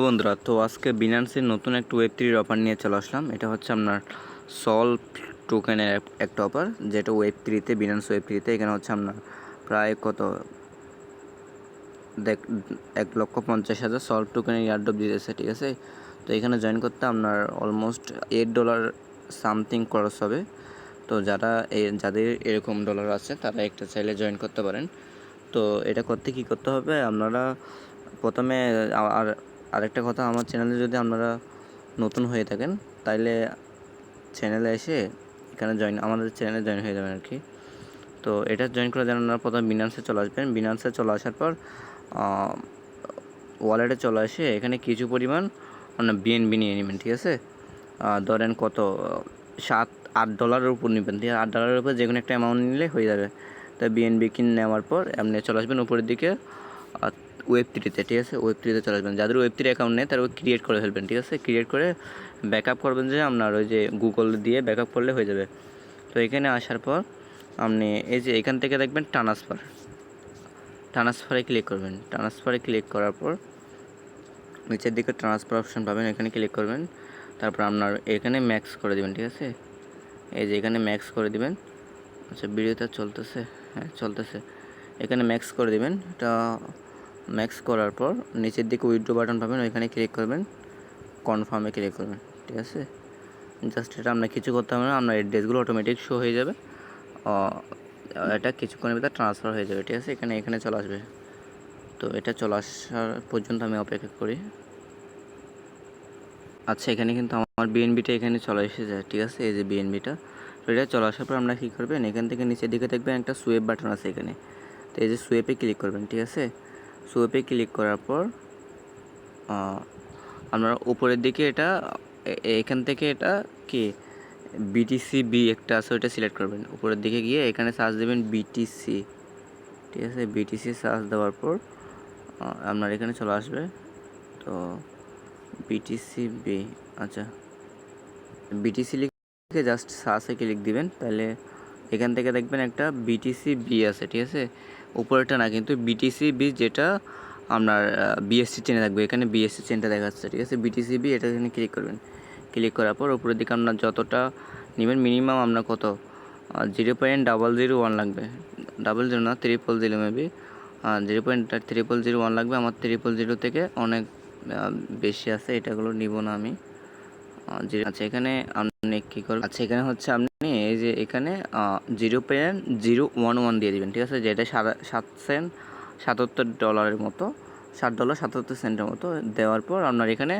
বন্ধুরা, তো আজকে বিনান্সের নতুন একটা ওয়েব থ্রির অফার নিয়ে চলে আসলাম। এটা হচ্ছে আপনার সলভ টোকেনের এক- একটা অফার যেটা ওয়েব থ্রিতে বিনান্স ওয়েব থ্রিতে এখানে হচ্ছে আপনার প্রায় কত? দেখ, এক লক্ষ পঞ্চাশ হাজার সলভ টোকেনের ইয়ারড্রপ দিতেছে, ঠিক আছে? তো এখানে জয়েন করতে আপনার অলমোস্ট এইট ডলার সামথিং খরচ হবে। তো যারা যাদের এরকম ডলার আছে, তারা একটা চাইলে জয়েন করতে পারেন। তো এটা করতে কি করতে হবে? আপনারা প্রথমে আর আরেকটা কথা, আমার চ্যানেলে যদি আপনারা নতুন হয়ে থাকেন, তাইলে চ্যানেলে এসে এখানে জয়েন আমাদের চ্যানেলে জয়েন হয়ে যাবেন আর কি তো এটা জয়েন করে যেন আপনারা প্রথমে বিনান্সে চলে আসবেন। বিনান্সে চলে আসার পর ওয়ালেটে চলে আসে এখানে কিছু পরিমাণ আপনার বিএনবি নিয়ে নেবেন, ঠিক আছে? ধরেন কত, সাত, আট ডলারের উপর নেবেন, ঠিক আছে? আট ডলারের উপর যে কোনো একটা অ্যামাউন্ট নিলে হয়ে যাবে। তো বিএনবি কিনে নেওয়ার পর আপনি চলে আসবেন উপরের দিকে ওয়েব থ্রিতে ঠিক আছে? ওয়েব থ্রিতে চলে আসবেন। যাদের ওয়েব থ্রি অ্যাকাউন্ট নেই, তারা ক্রিয়েট করে ফেলবেন, ঠিক আছে? ক্রিয়েট করে ব্যাকআপ করবেন যে আপনার ওই যে গুগল দিয়ে ব্যাকআপ করলে হয়ে যাবে। তো এখানে আসার পর আপনি এই যে এখান থেকে দেখবেন ট্রান্সফার ট্রান্সফারে ক্লিক করবেন। ট্রান্সফারে ক্লিক করার পর নিচের দিকে ট্রান্সফার অপশন পাবেন, এখানে ক্লিক করবেন। তারপর আপনার এখানে ম্যাক্স করে দেবেন, ঠিক আছে? এই যে এখানে ম্যাক্স করে দিবেন। আচ্ছা ভিডিওটা চলতেছে হ্যাঁ চলতেছে। এখানে ম্যাক্স করে দিবেন। এটা ম্যাক্স করার পর নিচের দিকে উইথড্রো বাটন পাবেন, ওইখানে ক্লিক করবেন কনফার্মে ক্লিক করবেন, ঠিক আছে? জাস্ট এটা আপনার কিছু করতে হবে না আপনার অ্যাড্রেসগুলো অটোমেটিক শো হয়ে যাবে। এটা কিছুক্ষণের ভিতরে ট্রান্সফার হয়ে যাবে, ঠিক আছে? এখানে এখানে চলে আসবে। তো এটা চলে আসার পর্যন্ত আমি অপেক্ষা করি। আচ্ছা এখানে কিন্তু আমার বিএনবিটা এখানে চলে এসে যায় ঠিক আছে? এই যে বিএনবিটা তো এটা চলে আসার পর আপনারা কী করবেন? এখান থেকে নিচের দিকে দেখবেন একটা সুয়েপ বাটন আছে এখানে। তো এই যে সুয়েপে ক্লিক করবেন, ঠিক আছে? সুয়েপে ক্লিক করার পর আপনারা উপরের দিকে এটা এখান থেকে এটা কি? বিটিসি বি একটা আছে, ওইটা সিলেক্ট করবেন। উপরের দিকে গিয়ে এখানে সার্চ দেবেন বিটিসি ঠিক আছে? বিটিসি সার্চ দেওয়ার পর আপনার এখানে চলে আসবে। তো বিটিসি বি আচ্ছা। বিটিসি লিখে জাস্ট সার্চে ক্লিক দিবেন, তাহলে এখান থেকে দেখবেন একটা বিটিসি বি আছে, ঠিক আছে? উপরেরটা না, কিন্তু বিটিসি বি যেটা আপনার বিএসসি চেনে থাকবে, এখানে বিএসসি চেনটা দেখাচ্ছে, ঠিক আছে? বিটিসি বি এটা এখানে ক্লিক করবেন। ক্লিক করার পর উপরের দিকে আপনার যতটা নেবেন মিনিমাম আপনার কত? Zero point double zero one লাগবে। ডাবল জিরো না triple zero maybe zero point triple zero one লাগবে। আমার ত্রিপল জিরো থেকে অনেক বেশি আছে, এটাগুলো নিব না আমি। আচ্ছা এখানে আপনি কী করবেন? আচ্ছা এখানে হচ্ছে আপনি এই যে এখানে zero point zero one one দিয়ে দিবেন, ঠিক আছে? যেটা সারা সাত সেন্ট সাতাত্তর ডলারের মতো ষাট ডলার সাতাত্তর সেন্টের মতো দেওয়ার পর আপনার এখানে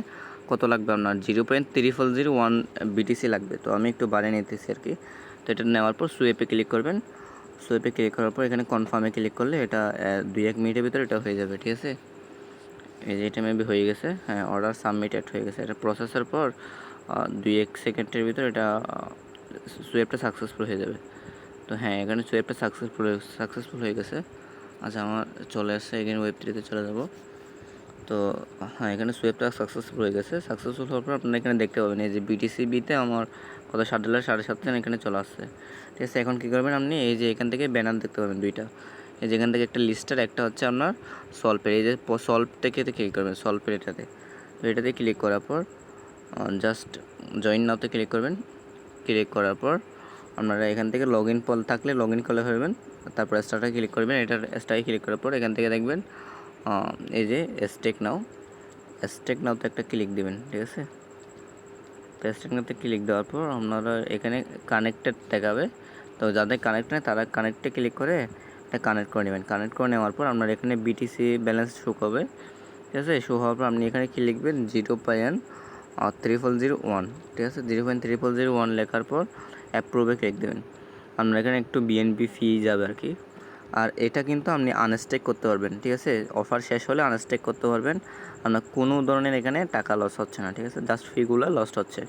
কত লাগবে আপনার? Zero point triple zero one BTC লাগবে। তো আমি একটু বাড়িয়ে নিতেছি আর কি। তো এটা নেওয়ার পর সুয়েপে ক্লিক করবেন। সুয়েপে ক্লিক করার পর এখানে কনফার্মে ক্লিক করলে এটা দুই, এক মিনিটের ভিতরে এটা হয়ে যাবে, ঠিক আছে? এই যে এটা মেবি হয়ে গেছে হ্যাঁ অর্ডার সাবমিটেড হয়ে গেছে। এটা প্রসেসের পর দুই এক সেকেন্ডের ভিতর এটা সুয়েবটা সাকসেসফুল হয়ে যাবে। তো হ্যাঁ এখানে সুয়েবটা সাকসেসফুল সাকসেসফুল হয়ে গেছে। আচ্ছা আমার চলে আসছে এখানে ওয়েব থ্রিতে চলে যাব। তো হ্যাঁ এখানে সুয়েবটা সাকসেসফুল হয়ে গেছে। সাকসেসফুল হওয়ার পর আপনারা এখানে দেখতে পাবেন, এই যে বিটিসি বিতে আমার কত ষাট ডলার, সাড়ে সাত এখানে চলে আসছে। ঠিক আছে, এখন কী করবেন আপনি, এই যে এখান থেকে ব্যানার দেখতে পাবেন দুইটা। এই যে এখান থেকে একটা লিস্টার একটা হচ্ছে আপনার সলভের এই যে সলভ থেকে ক্লিক করবেন? সলভের এটাতে। তো এটাতে ক্লিক করার পর জাস্ট জয়েন নাওতে ক্লিক করবেন। ক্লিক করার পর আপনারা এখান থেকে লগ ইন পল থাকলে লগ ইন করে ফেলবেন। তারপর স্টার্টে ক্লিক করবেন। এটার স্টার্টে ক্লিক করার পর এখান থেকে দেখবেন এই যে স্টেক নাও স্টেক নাওতে একটা ক্লিক দিবেন, ঠিক আছে? তো স্টেক নাওতে ক্লিক দেওয়ার পর আপনারা এখানে কানেক্টেড দেখাবে। তো যাদের কানেক্ট নেই তারা কানেক্টে ক্লিক করে এটা কানেক্ট করে নেবেন। কানেক্ট করে নেওয়ার পর আপনার এখানে বিটিসি ব্যালেন্স শো করবে। ঠিক আছে? শো হওয়ার পর আপনি এখানে কি লিখবেন? Zero point triple zero one ঠিক আছে? Zero point triple zero one লেখার পর অ্যাপ্রুভে ক্লিক দেবেন। আপনার এখানে একটু বিএনপি ফি যাবে আর কি। আর এটা কিন্তু আপনি আনস্টেক করতে পারবেন, ঠিক আছে? অফার শেষ হলে আনস্টেক করতে পারবেন। আপনার কোনো ধরনের এখানে টাকা লস হচ্ছে না, ঠিক আছে? জাস্ট ফিগুলো লস্ট হচ্ছে।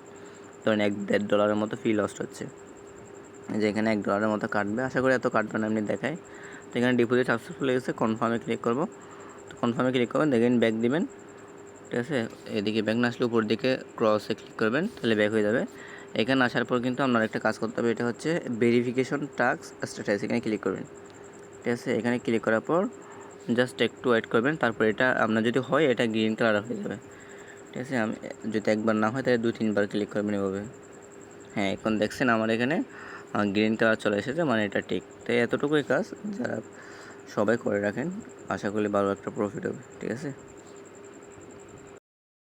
ধরেন এক দেড় ডলারের মতো ফি লস্ট হচ্ছে। যে এখানে এক ডলারের মতো কাটবে। আশা করি এত কাটবে না এমনি দেখায় তো এখানে ডিপোজিট সাকসেসফুল হয়ে গেছে কনফার্মে ক্লিক করব। তো কনফার্মে ক্লিক করবেন, দেখেন ব্যাক দিবেন। ঠিক আছে? এদিকে ব্যাক না আসলে উপর দিকে ক্রসে ক্লিক করবেন, তাহলে ব্যাক হয়ে যাবে। এখানে আসার পর কিন্তু আপনার একটা কাজ করতে হবে, এটা হচ্ছে ভেরিফিকেশন টাস্ক স্ট্যাটাস এখানে ক্লিক করবেন। ঠিক আছে? এখানে ক্লিক করার পর জাস্ট একটু ওয়েট করবেন, তারপর এটা আপনার যদি হয়, এটা গ্রিন কালার হয়ে যাবে। ঠিক আছে? আমি, যদি একবার না হয়, তাহলে দু, তিনবার ক্লিক করবেন এভাবে। হ্যাঁ এখন দেখছেন আমার এখানে গ্রিন কালার চলে এসেছে মানে এটা ঠিক। তো এতটুকুই কাজ, যারা সবাই করে রাখেন, আশা করি ভালো একটা প্রফিট হবে। ঠিক আছে?